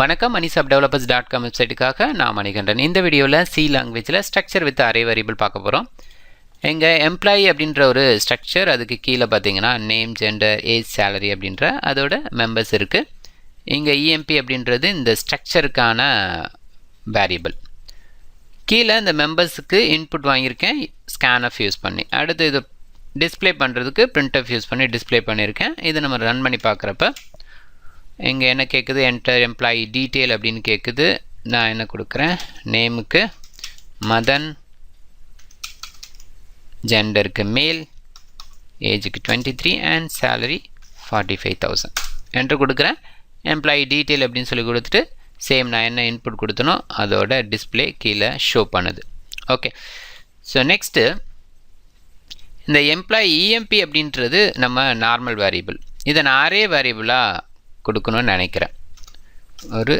வணக்கம் அனிசப் developers dot com வெப்சைட்டுக்காக நான் மணிகண்டன். இந்த வீடியோவில் சி லாங்குவேஜில் ஸ்ட்ரக்சர் வித் அரே வேரியபிள் பார்க்க போகிறோம் எங்கள் எம்ப்ளாயி அப்படின்ற ஒரு ஸ்ட்ரக்சர் அதுக்கு கீழே பார்த்தீங்கன்னா நேம் ஜெண்டர் ஏஜ் சேலரி அப்படின்ற அதோட மெம்பர்ஸ் இருக்குது இங்கே இஎம்பி அப்படின்றது இந்த ஸ்ட்ரக்சருக்கான வேரியபிள் கீழே இந்த மெம்பர்ஸுக்கு இன்புட் வாங்கியிருக்கேன். ஸ்கேனஃப் யூஸ் பண்ணி. அடுத்து இது டிஸ்ப்ளே பண்ணுறதுக்கு பிரிண்டஃப் யூஸ் பண்ணி டிஸ்ப்ளே பண்ணியிருக்கேன். இதை நம்ம ரன் பண்ணி பார்க்குறப்ப இங்கே என்ன கேட்குது என்டர் எம்ப்ளாயி டீட்டெயில் அப்படின்னு கேட்குது நான் என்ன கொடுக்குறேன்? நேமுக்கு மதன் ஜெண்டருக்கு மேல் ஏஜுக்கு twenty three and salary forty five thousand enter கொடுக்குறேன். எம்ப்ளாயி டீட்டெயில் அப்படின்னு சொல்லி கொடுத்துட்டு சேம் நான் என்ன இன்புட் கொடுத்தனோ அதோட டிஸ்ப்ளே கீழே ஷோ பண்ணுது. ஓகே ஸோ நெக்ஸ்ட்டு இந்த எம்ப்ளாயி இஎம்பி அப்படின்றது நம்ம நார்மல் வேரியபிள் இதை நான் அரே வேரியபிளாக கொடுக்கணும்னு நினைக்கிறேன். ஒரு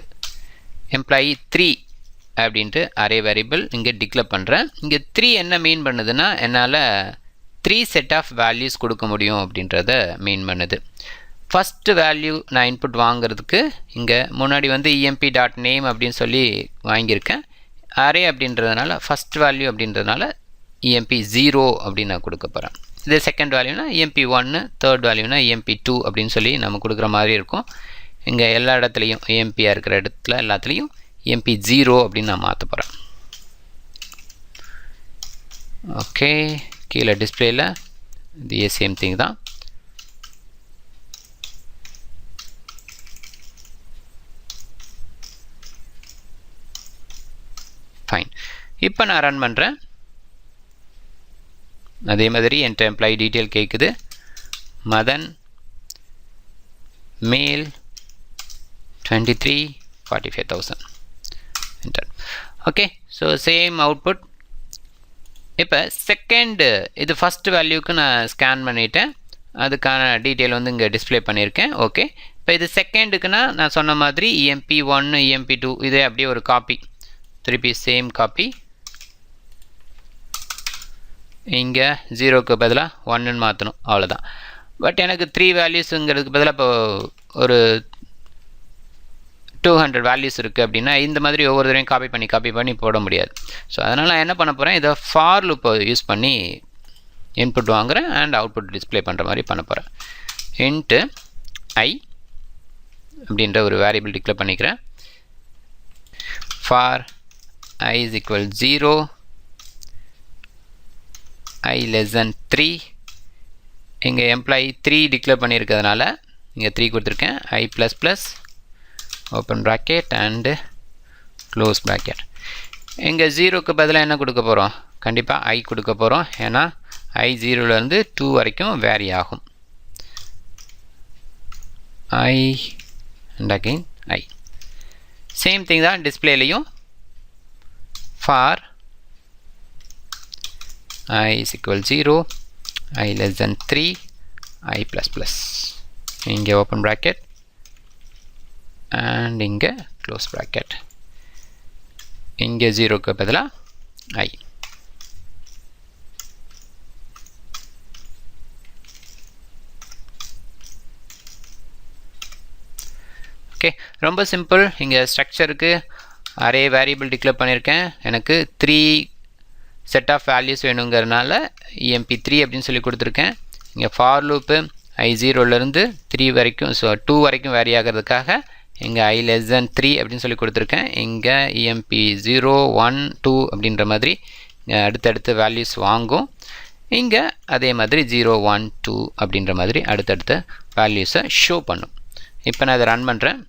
எம்ப்ளாயி த்ரீ அப்படின்ட்டு அரே வேரியபிள் இங்கே டிக்ளேர் பண்ணுறேன் இங்கே த்ரீ என்ன மீன் பண்ணுதுன்னா என்னால் த்ரீ செட் ஆஃப் வேல்யூஸ் கொடுக்க முடியும் அப்படின்றத மீன் பண்ணுது. ஃபஸ்ட்டு வேல்யூ நான் இன்புட் வாங்குறதுக்கு இங்கே முன்னாடி வந்து இஎம்பி டாட் நேம் அப்படின்னு சொல்லி வாங்கியிருக்கேன். அரே அப்படின்றதுனால ஃபஸ்ட் வேல்யூ அப்படின்றதுனால இஎம்பி ஜீரோ அப்படின்னு நான் கொடுக்க போகிறேன் இது செகண்ட் வேல்யூனா இஎம்பி ஒன்று தேர்ட் வேல்யூனா இஎம்பி டூ அப்படின்னு சொல்லி நம்ம கொடுக்குற மாதிரி இருக்கும். இங்கே எல்லா இடத்துலையும் இஎம்பியாக இருக்கிற இடத்துல எல்லாத்துலேயும் இஎம்பி ஜீரோ அப்படின்னு நான் மாற்ற போகிறேன் ஓகே கீழே டிஸ்பிளேயில் இது சேம் திங் தான். ஃபைன் இப்போ நான் ரன் பண்ணுறேன் அதே மாதிரி என்கிட்ட எம்ப்ளாயி டீட்டெயில் கேட்குது Madan male twenty three forty five thousand enter okay so same output இப்போ செகண்டு இது ஃபஸ்ட்டு வேல்யூக்கு நான் ஸ்கேன் பண்ணிவிட்டேன் அதுக்கான டீட்டெயில் வந்து இங்கே டிஸ்பிளே பண்ணியிருக்கேன். ஓகே இப்போ இது செகண்டுக்குன்னா நான் சொன்ன மாதிரி இஎம்பி ஒன்று இஎம்பி டூ இதே அப்படியே ஒரு காப்பி திருப்பி சேம் காப்பி இங்கே ஜீரோக்கு பதிலாக ஒன்றுன்னு மாற்றணும் அவ்வளோதான் பட் எனக்கு த்ரீ வேல்யூஸுங்கிறதுக்கு பதிலாக இப்போ ஒரு டூ ஹண்ட்ரட் வேல்யூஸ் இருக்குது அப்படின்னா இந்த மாதிரி ஒவ்வொரு தடவையும் காப்பி பண்ணி காப்பி பண்ணி போட முடியாது. ஸோ அதனால் நான் என்ன பண்ண போகிறேன் இதை ஃபார் லுப்பை யூஸ் பண்ணி இன்புட் வாங்குகிறேன் அண்ட் அவுட்புட் டிஸ்பிளே பண்ணுற மாதிரி பண்ண போகிறேன் இன்ட்டு ஐ அப்படின்ற ஒரு வேரியபிள் டிக்ளேர் பண்ணிக்கிறேன். For i is equal zero i less than three இங்கே எம்ப்ளாயி த்ரீ டிக்ளேர் பண்ணியிருக்கிறதுனால இங்கே த்ரீ கொடுத்துருக்கேன். I plus plus open bracket and close bracket இங்கே ஜீரோக்கு பதிலாக என்ன கொடுக்க போகிறோம் கண்டிப்பாக ஐ கொடுக்க போகிறோம் ஏன்னா ஐ ஜீரோலேருந்து டூ வரைக்கும் வேரி ஆகும். I and again i same thing தான் டிஸ்பிளேலையும் for i is equal 0 i less than 3 i plus plus. இங்கே ஓப்பன் bracket and இங்கே க்ளோஸ் bracket. இங்கே ஜீரோக்கு பதிலா i. ஓகே ரொம்ப சிம்பிள் இங்கே ஸ்ட்ரக்சருக்கு அரே வேரியபிள் டிக்ளேர் பண்ணியிருக்கேன். எனக்கு த்ரீ செட் ஆஃப் வேல்யூஸ் வேணுங்கிறதுனால இஎம்பி த்ரீ அப்படின்னு சொல்லி கொடுத்துருக்கேன். இங்கே ஃபார் லூப்பு ஐ ஜீரோலேருந்து த்ரீ வரைக்கும் ஸோ டூ வரைக்கும் வேரி ஆகிறதுக்காக இங்கே ஐ லெஸ் தென் த்ரீ அப்படின்னு சொல்லி கொடுத்துருக்கேன். இங்கே இஎம்பி ஜீரோ ஒன் டூ அப்படின்ற மாதிரி அடுத்தடுத்து வேல்யூஸ் வாங்கும். இங்கே அதே மாதிரி ஜீரோ ஒன் டூ அப்படின்ற மாதிரி அடுத்தடுத்த வேல்யூஸை ஷோ பண்ணும். இப்போ நான் இதை ரன் பண்ணுறேன்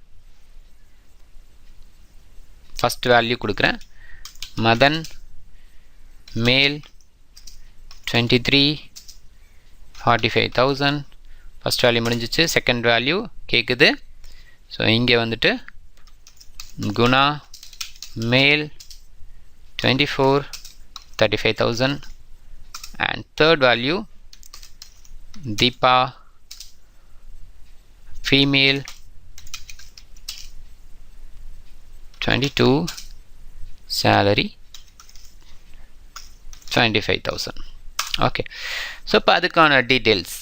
ஃபஸ்ட் வேல்யூ கொடுக்குறேன். Madan male twenty three forty five thousand first value முடிஞ்சிச்சு. செகண்ட் வேல்யூ கேட்குது ஸோ இங்கே வந்துட்டு Guna male twenty four thirty five thousand and third value Deepa female twenty two salary twenty five thousand okay so இப்போ அதுக்கான details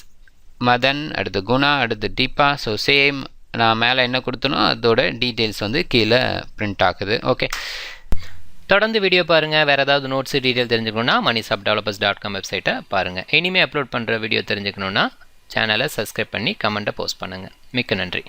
Madan அடுத்து குணா அடுத்து Deepa. So same நான் மேலே என்ன கொடுத்தனோ அதோட டீட்டெயில்ஸ் வந்து கீழே பிரிண்ட் ஆகுது. ஓகே தொடர்ந்து வீடியோ பாருங்கள் வேறு ஏதாவது நோட்ஸ் டீட்டெயில் தெரிஞ்சுக்கணுன்னா மணி சப் டெவலப்பர்ஸ் டாட் காம் வெப்சைட்டை பாருங்கள் இனிமேல் அப்லோட் பண்ணுற வீடியோ தெரிஞ்சுக்கணுன்னா சேனலை சப்ஸ்கிரைப் பண்ணி கமெண்ட்டை போஸ்ட் பண்ணுங்கள் மிக்க நன்றி.